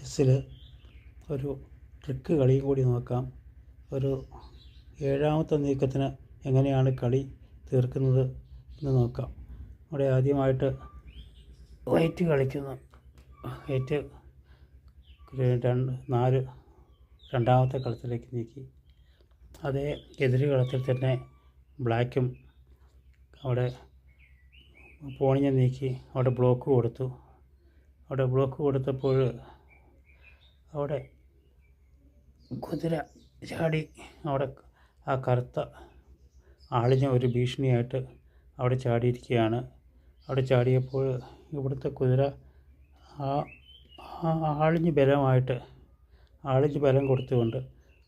ചെസ്സിൽ ഒരു ട്രിക്ക് കളിയും കൂടി നോക്കാം. ഒരു ഏഴാമത്തെ നീക്കത്തിന് എങ്ങനെയാണ് കളി തീർക്കുന്നത് എന്ന് നോക്കാം. ഇവിടെ ആദ്യമായിട്ട് വൈറ്റ് കളിക്കുന്നു. വൈറ്റ് രണ്ട് നാല് രണ്ടാമത്തെ കളത്തിലേക്ക് നീക്കി. അതേ എതിര് കളത്തിൽ തന്നെ ബ്ലാക്കും അവിടെ പോണിനെ നീക്കി. അവിടെ ബ്ലോക്ക് കൊടുത്തു. അവിടെ ബ്ലോക്ക് കൊടുത്തപ്പോൾ അവിടെ കുതിര ചാടി അവിടെ ആ കറുത്ത ആളിനെ ഒരു ഭീഷണിയായിട്ട് അവിടെ ചാടിയിരിക്കുകയാണ്. അവിടെ ചാടിയപ്പോൾ ഇവിടുത്തെ കുതിര ആ ആളിന് ബലമായിട്ട് ആളിന് ബലം കൊടുത്തുകൊണ്ട്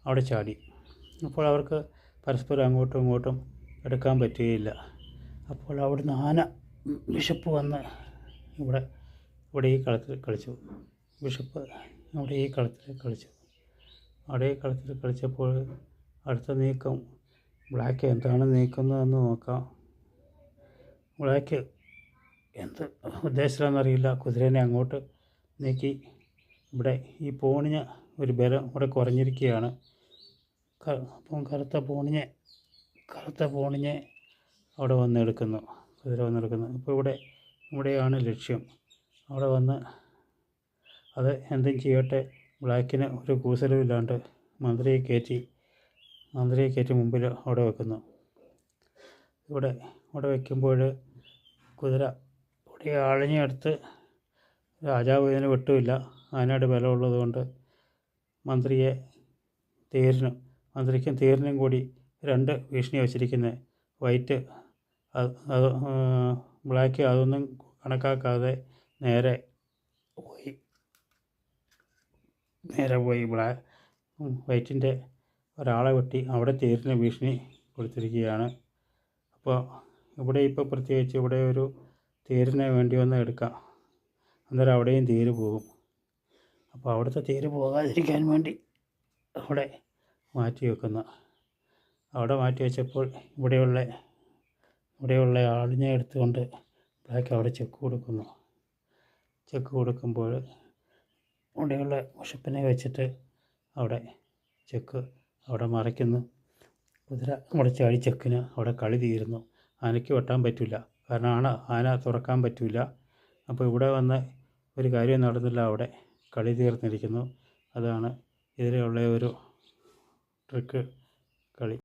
അവിടെ ചാടി. അപ്പോൾ അവർക്ക് പരസ്പരം അങ്ങോട്ടും ഇങ്ങോട്ടും എടുക്കാൻ പറ്റുകയില്ല. അപ്പോൾ അവിടെ നാന ബിഷപ്പ് വന്ന് ഇവിടെ ഇവിടെ ഈ കളത്തിൽ കളിച്ചു. ബിഷപ്പ് ഇവിടെ ഈ കളത്തിൽ കളിച്ചു. അവിടെ ഈ കളത്തിൽ കളിച്ചപ്പോൾ അടുത്ത നീക്കം. ബ്ലാക്ക് എന്താണ് നീക്കുന്നതെന്ന് നോക്കാം. ബ്ലാക്ക് എന്ത് ഉദ്ദേശിച്ചതെന്നറിയില്ല കുതിരേനെ അങ്ങോട്ട് നീക്കി. ഇവിടെ ഈ പോണിന് ഒരു ബലം ഇവിടെ കുറഞ്ഞിരിക്കുകയാണ്. അപ്പം കറുത്ത പോണിനെ കറുത്ത പോണിനെ അവിടെ വന്നെടുക്കുന്നു കുതിര വന്നെടുക്കുന്നു ഇപ്പോൾ ഇവിടെ ഇവിടെയാണ് ലക്ഷ്യം. അവിടെ വന്ന് അത് എന്തും ചെയ്യട്ടെ. ബ്ലാക്കിന് ഒരു കൂസലുമില്ലാണ്ട് മന്ത്രിയെ കയറ്റി മന്ത്രിയെ കയറ്റി മുമ്പിൽ അവിടെ വെക്കുന്നു. ഇവിടെ ഇവിടെ വയ്ക്കുമ്പോൾ കുതിര ഇവിടെ ആളിഞ്ഞെടുത്ത് രാജാവ് ഇതിന് വെട്ടുമില്ല. അതിനായിട്ട് ബലമുള്ളത് കൊണ്ട് മന്ത്രിയെ തേരിനും മന്ത്രിക്കും തേരിനും കൂടി രണ്ട് ഭീഷണി വച്ചിരിക്കുന്നത് വൈറ്റ് അത് ബ്ലാക്ക് അതൊന്നും കണക്കാക്കാതെ നേരെ പോയി. നേരെ പോയി ഇവിടെ വൈറ്റിന്റെ ഒരാളെ വെട്ടി അവിടെ തേരിന് ഭീഷണി കൊടുത്തിരിക്കുകയാണ്. അപ്പോൾ ഇവിടെ ഇപ്പോൾ പ്രത്യേകിച്ച് ഇവിടെ ഒരു തേരിനെ വേണ്ടി വന്ന് എടുക്കാം. അന്നേരം അവിടെയും തേര് പോകും. അപ്പോൾ അവിടുത്തെ തേര് പോകാതിരിക്കാൻ വേണ്ടി അവിടെ മാറ്റി വെക്കുന്ന അവിടെ മാറ്റി വെച്ചപ്പോൾ ഇവിടെയുള്ള ഇവിടെയുള്ള ആളിനെ എടുത്തുകൊണ്ട് ബ്ലാക്ക് അവിടെ ചെക്ക് കൊടുക്കുന്നു. ചെക്ക് കൊടുക്കുമ്പോൾ ഇവിടെയുള്ള വിഷപ്പിനെ വെച്ചിട്ട് അവിടെ ചെക്ക് അവിടെ മറയ്ക്കുന്നു. കുതിര അവിടെ ചാടി ചെക്കിന് അവിടെ കളി തീരുന്നു. ആനയ്ക്ക് വെട്ടാൻ പറ്റില്ല കാരണം ആന ആന തുറക്കാൻ പറ്റില്ല അപ്പോൾ ഇവിടെ വന്ന ഒരു കാര്യം നടന്നില്ല. അവിടെ കളി തീർന്നിരിക്കുന്നു. അതാണ് ഇതിലുള്ള ഒരു ട്രിക്ക് കളി.